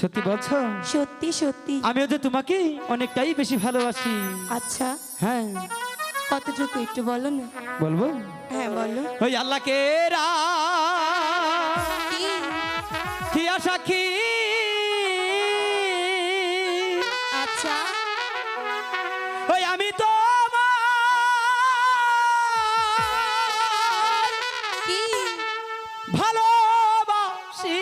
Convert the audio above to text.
সত্যি বলছো? সত্যি সত্যি। আমিও তো তোমাকে অনেকটাই বেশি ভালোবাসি। আচ্ছা। হ্যাঁ। কতটুকু একটু বলো না? বলব? হ্যাঁ বলো। ওই আল্লাহকে রা কি? সাক্ষী আচ্ছা। ওই আমি তো ভালোবাসি।